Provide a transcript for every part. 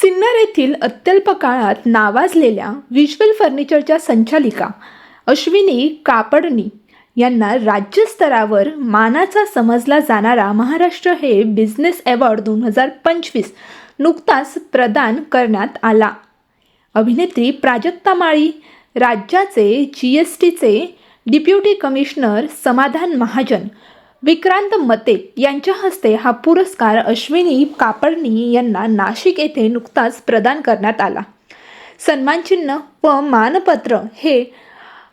सिन्नर येथील अत्यल्प काळात नावाजलेल्या व्हिज्युअल फर्निचरच्या संचालिका अश्विनी कापडनी यांना राज्यस्तरावर मानाचा समजला जाणारा महाराष्ट्र हे बिझनेस अवॉर्ड दोन हजार पंचवीस नुकताच प्रदान करण्यात आला. अभिनेत्री प्राजक्ता माळी राज्याचे जी एस टीचे डिप्युटी कमिशनर समाधान महाजन विक्रांत मते यांच्या हस्ते हा पुरस्कार अश्विनी कापडनी यांना नाशिक येथे नुकताच प्रदान करण्यात आला. सन्मानचिन्ह व मानपत्र हे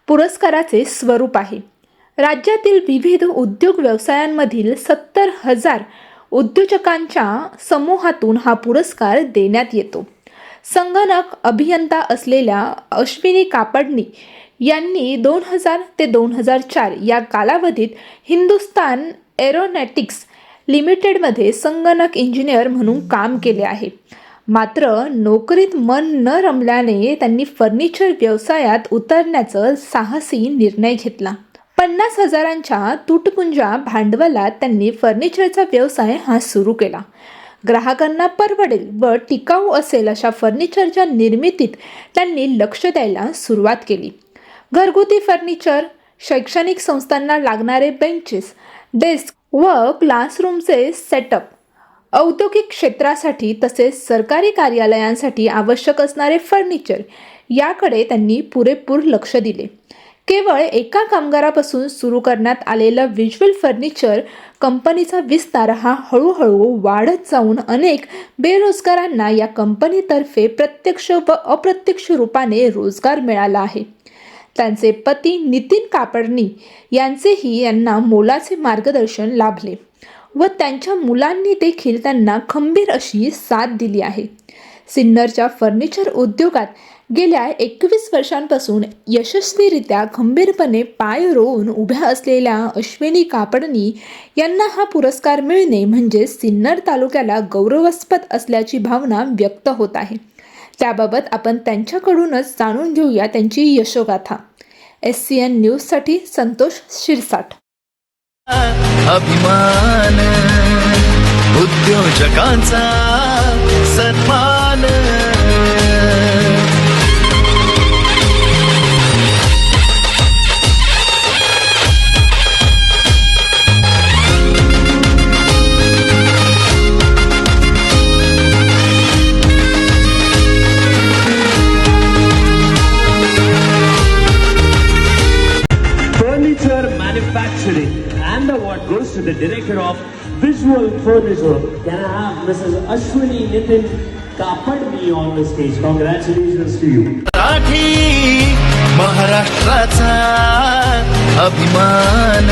पुरस्काराचे स्वरूप आहे. राज्यातील विविध उद्योग व्यवसायांमधील सत्तर हजार उद्योजकांच्या समूहातून हा पुरस्कार देण्यात येतो. संगणक अभियंता असलेल्या अश्विनी कापडनी यांनी दोन हजार ते दोन हजार चार या कालावधीत हिंदुस्तान एरोनॅटिक्स लिमिटेडमध्ये संगणक इंजिनियर म्हणून काम केले आहे. मात्र नोकरीत मन न रमल्याने त्यांनी फर्निचर व्यवसायात उतरण्याचा साहसी निर्णय घेतला. पन्नास हजारांच्या तुटपुंजा भांडवलात त्यांनी फर्निचरचा व्यवसाय हा सुरू केला. ग्राहकांना परवडेल व टिकाऊ असेल अशा फर्निचरच्या निर्मितीत त्यांनी लक्ष द्यायला सुरुवात केली. घरगुती फर्निचर शैक्षणिक संस्थांना लागणारे बेंचेस डेस्क व क्लासरूमचे सेटअप. औद्योगिक क्षेत्रासाठी तसेच सरकारी कार्यालयांसाठी आवश्यक असणारे फर्निचर याकडे त्यांनी पुरेपूर लक्ष दिले. केवळ एका कामगारापासून सुरू करण्यात आलेलं व्हिज्युअल फर्निचर कंपनीचा विस्तार हा हळूहळू वाढत जाऊन अनेक बेरोजगारांना या कंपनीतर्फे प्रत्यक्ष व अप्रत्यक्ष रूपाने रोजगार मिळाला आहे. त्यांचे पती नितीन कापडनी यांचेही यांना मोलाचे मार्गदर्शन लाभले व त्यांच्या मुलांनी देखील त्यांना खंबीर अशी साथ दिली आहे. सिन्नरच्या फर्निचर उद्योगात गेल्या एकवीस वर्षांपासून यशस्वीरित्या खंबीरपणे पाय रोवून उभ्या असलेल्या अश्विनी कापडनी यांना हा पुरस्कार मिळणे म्हणजे सिन्नर तालुक्याला गौरवास्पद असल्याची भावना व्यक्त होत आहे. त्याबाबत आपण त्यांच्याकडूनच जाणून घेऊया त्यांची यशोगाथा. एस सी एन न्यूजसाठी संतोष शिरसाट. अभिमान उद्योजकांचा सन्मान. Visual Furniture. Can I have Mrs. Ashwini Nitin Kapadmi on the stage? Congratulations to you. Marathi महाराष्ट्राचा अभिमान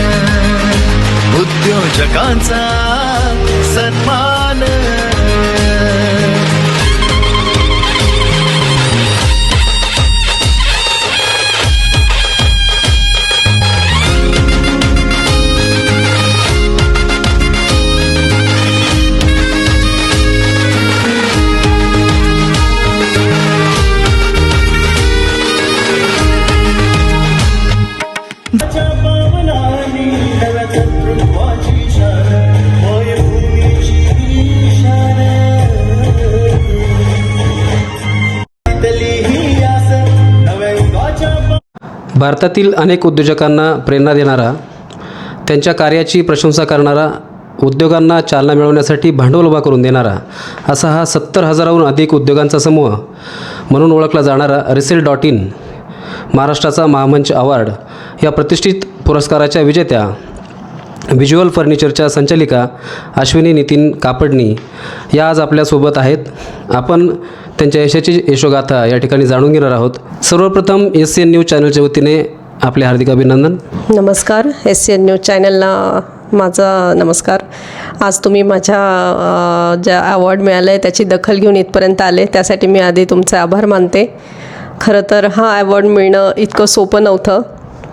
उद्योजकांचा सन्मान भारतातील अनेक उद्योजकांना प्रेरणा देणारा त्यांच्या कार्याची प्रशंसा करणारा उद्योगांना चालना मिळवण्यासाठी भांडवल उभा करून देणारा असा हा सत्तर हजाराहून अधिक उद्योगांचा समूह म्हणून ओळखला जाणारा रिसेल डॉट इन महाराष्ट्राचा महामंच अवॉर्ड या प्रतिष्ठित पुरस्काराच्या विजेत्या व्हिज्युअल फर्निचरच्या संचालिका अश्विनी नितीन कापडणी या आज आपल्यासोबत आहेत. आपण त्यांच्या यशाची यशोगाथा या ठिकाणी जाणून घेणार आहोत. सर्वप्रथम एस सी एन न्यूज चॅनलच्या वतीने आपले हार्दिक अभिनंदन. नमस्कार. एस सी एन न्यूज चॅनलला माझा नमस्कार. आज तुम्ही माझ्या ज्या अवॉर्ड मिळालं आहे त्याची दखल घेऊन इथपर्यंत आले. त्यासाठी मी आधी तुमचे आभार मानते. खरं तर हा अवॉर्ड मिळणं इतकं सोपं नव्हतं.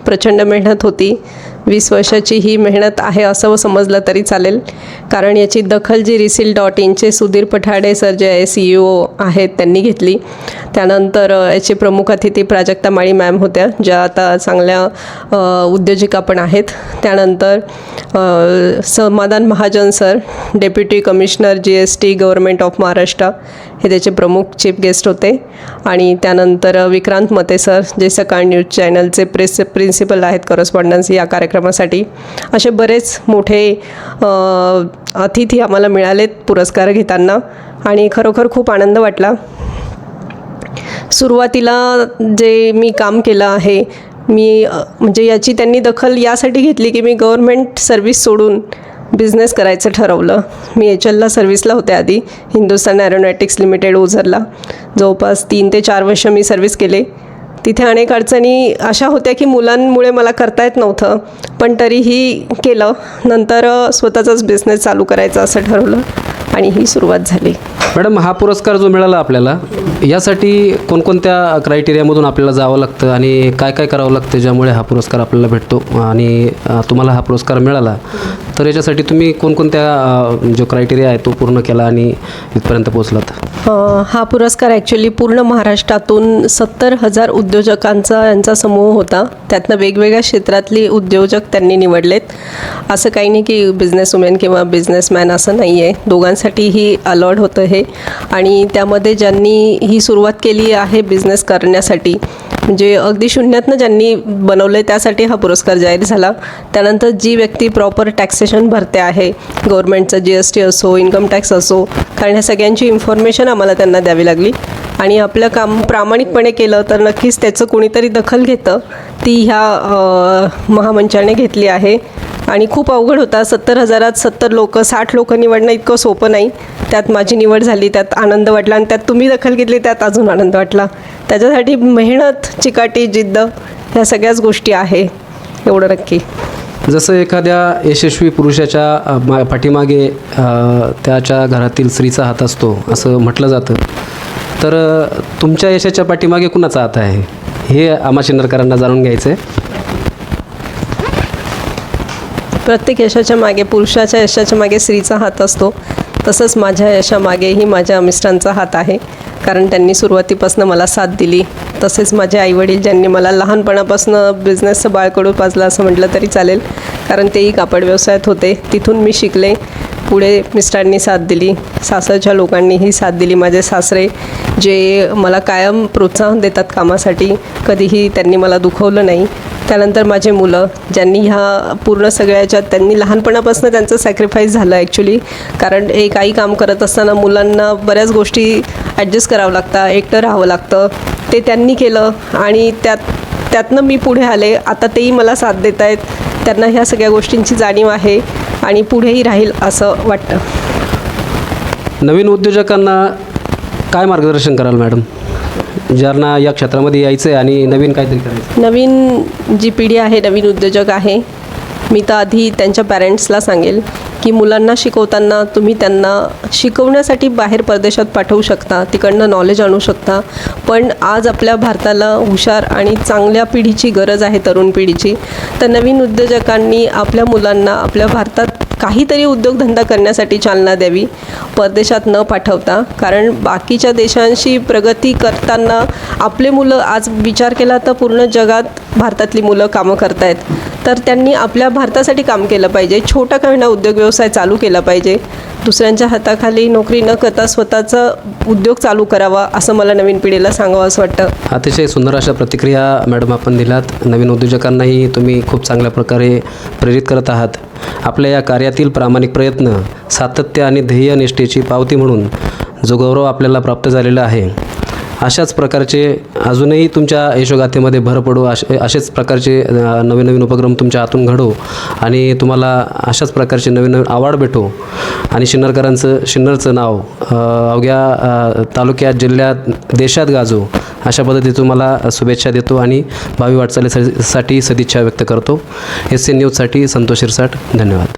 प्रचंड मेहनत होती. वीस वर्षाची ही मेहनत आहे असं समजलं तरी चालेल. कारण याची दखल जी रिसील डॉट इनचे सुधीर पठाडे सर जे सी ई ओ आहेत त्यांनी घेतली. त्यानंतर याची याचे प्रमुख अतिथी प्राजक्ता माळी मॅम होत्या ज्या आता चांगल्या उद्योजिका पण आहेत. त्यानंतर Samadhan Mahajan sir deputy commissioner G S T government of Maharashtra हे त्याचे प्रमुख चीफ गेस्ट होते. आणि त्यानंतर विक्रांत मते सर जे सकाळ न्यूज चॅनलचे प्रेस प्रिन्सिपल आहेत करस्पॉन्डन्स या कार्यक्रमासाठी. असे बरेच मोठे अतिथी आम्हाला मिळालेत पुरस्कार घेताना. आणि खरोखर खूप आनंद वाटला. सुरुवातीला जे मी काम केलं आहे मी म्हणजे याची त्यांनी दखल यासाठी घेतली की मी गव्हर्मेंट सर्व्हिस सोडून बिझनेस करायचं ठरवलं. मी एच एलला सर्व्हिसला होते आधी हिंदुस्तान ॲरोनॉटिक्स लिमिटेड ओझरला. जवळपास तीन ते चार वर्ष मी सर्व्हिस केले. तिथे अनेक अडचणी अशा होत्या की मुलांमुळे मला करता येत नव्हतं पण तरीही केलं. नंतर स्वतःचाच बिझनेस चालू करायचा असं ठरवलं आणि ही सुरुवात झाली. मॅडम हा पुरस्कार जो मिळाला आपल्याला यासाठी कोणकोणत्या क्रायटेरियामधून आपल्याला जावं लागतं आणि काय काय करावं लागतं ज्यामुळे हा पुरस्कार आपल्याला भेटतो आणि तुम्हाला हा पुरस्कार मिळाला? तर याच्यासाठी तुम्ही कोणकोणत्या जो क्रायटेरिया आहे तो पूर्ण केला आणि इथपर्यंत पोहोचलात? हा पुरस्कार ॲक्च्युली पूर्ण महाराष्ट्रातून सत्तर हजार उद्योजकांचा यांचा समूह होता. त्यातनं वेगवेगळ्या क्षेत्रातली उद्योजक त्यांनी निवडलेत. असं काही नाही की बिझनेस वुमेन किंवा बिझनेसमॅन असं नाही आहे दोघांसाठीही अलॉड होतं हे. आणि त्यामध्ये ज्यांनी ही सुरुवात केली आहे बिझनेस करण्यासाठी म्हणजे अगदी शून्यातनं ज्यांनी बनवलं आहे त्यासाठी हा पुरस्कार जाहीर झाला. त्यानंतर जी व्यक्ती प्रॉपर टॅक्सेशन भरते आहे गव्हर्नमेंटचं जी एस टी असो इन्कम टॅक्स असो कारण ह्या सगळ्यांची इन्फॉर्मेशन आम्हाला त्यांना द्यावी लागली. आणि आपलं काम प्रामाणिकपणे केलं तर नक्कीच त्याचं कोणीतरी दखल घेतं. ती ह्या महामंचाने घेतली आहे. आणि खूप अवघड होता. सत्तर हजारात सत्तर लोक साठ लोक निवडणं इतकं सोपं नाही. त्यात माझी निवड झाली त्यात आनंद वाटला आणि त्यात तुम्ही दखल घेतली त्यात अजून आनंद वाटला. त्याच्यासाठी मेहनत चिकाटी जिद्द ह्या सगळ्याच गोष्टी आहे. एवढं नक्की. जसं एखाद्या यशस्वी पुरुषाच्या मा पाठीमागे त्याच्या घरातील स्त्रीचा हात असतो असं म्हटलं जातं. तर तुमच्या यशाच्या पाठीमागे कुणाचा हात आहे? हे आम्हा शिन्नरकरांना जाणून घ्यायचं आहे प्रत्येक यशाच्या मागे पुरुषाच्या यशाच्या मागे स्त्रीचा हात असतो. तसंच माझ्या यशामागेही माझ्या मिस्टरांचा हात आहे. कारण त्यांनी सुरुवातीपासून मला साथ दिली. तसेच माझे आईवडील ज्यांनी मला लहानपणापासून बिझनेसचं बाळकडू पाजलं असं म्हटलं तरी चालेल. कारण तेही कापड व्यवसायात होते. तिथून मी शिकले. पुढे मिस्टरांनी साथ दिली. सासरच्या लोकांनीही साथ दिली. माझे सासरे जे मला कायम प्रोत्साहन देतात कामासाठी कधीही त्यांनी मला दुखवलं नाही. त्यानंतर माझे मुलं ज्यांनी ह्या पूर्ण सगळ्याच्या त्यांनी लहानपणापासून त्यांचं सॅक्रिफाईस झालं ॲक्च्युली कारण एक काही काम करत असताना मुलांना बऱ्याच गोष्टी ॲडजस्ट करावं लागतं एकटं राहावं लागतं. ते त्यांनी केलं आणि त्यात त्यातनं मी पुढे आले. आता तेही मला साथ देत आहेत त्यांना ह्या सगळ्या गोष्टींची जाणीव आहे. आणि पुढेही राहील असं वाटतं. नवीन उद्योजकांना काय मार्गदर्शन कराल मॅडम? ज्यांना या क्षेत्रामध्ये यायचं आहे आणि नवीन काहीतरी करायचं नवीन जी पिढी आहे नवीन उद्योजक आहे मी तर आधी त्यांच्या पॅरेंट्सला सांगेल की मुलांना शिकवताना तुम्ही त्यांना शिकवण्यासाठी बाहेर परदेशात पाठवू शकता तिकडनं नॉलेज आणू शकता. पण आज आपल्या भारताला हुशार आणि चांगल्या पिढीची गरज आहे तरुण पिढीची. तर नवीन उद्योजकांनी आपल्या मुलांना आपल्या भारतात काहीतरी उद्योगधंदा करण्यासाठी चालना द्यावी परदेशात न पाठवता. कारण बाकीच्या देशांशी प्रगती करताना आपले मुलं आज विचार केला तर पूर्ण जगात भारतातली मुलं कामं करतायत तर त्यांनी आपल्या भारतासाठी काम केलं पाहिजे. छोटा काही उद्योग व्यवसाय चालू केला पाहिजे. दुसऱ्यांच्या हाताखाली नोकरी न करता स्वतःचा उद्योग चालू करावा असं मला नवीन पिढीला सांगावं असं वाटतं. अतिशय सुंदर अशा प्रतिक्रिया मॅडम आपण दिलात नवीन उद्योजकांनाही तुम्ही खूप चांगल्या प्रकारे प्रेरित करत आहात. आपल्या या कार्यातील प्रामाणिक प्रयत्न सातत्य आणि ध्येयनिष्ठेची पावती म्हणून जो गौरव आपल्याला प्राप्त झालेला आहे अशाच प्रकारचे अजूनही तुमच्या यशोगाथेमध्ये भर पडू असे असेच प्रकारचे नवीन नवीन उपक्रम तुमच्या हातून घडो आणि तुम्हाला अशाच प्रकारचे नवीन नवीन अवॉर्ड भेटो. आणि शिन्नरकरांचं शिन्नरचं नाव अवघ्या तालुक्यात जिल्ह्यात देशात गाजो अशा पद्धतीने तुम्हाला शुभेच्छा देतो आणि भावी वाटचालीसाठी सदिच्छा व्यक्त करतो. एस सी न्यूजसाठी संतोष शिरसाट धन्यवाद.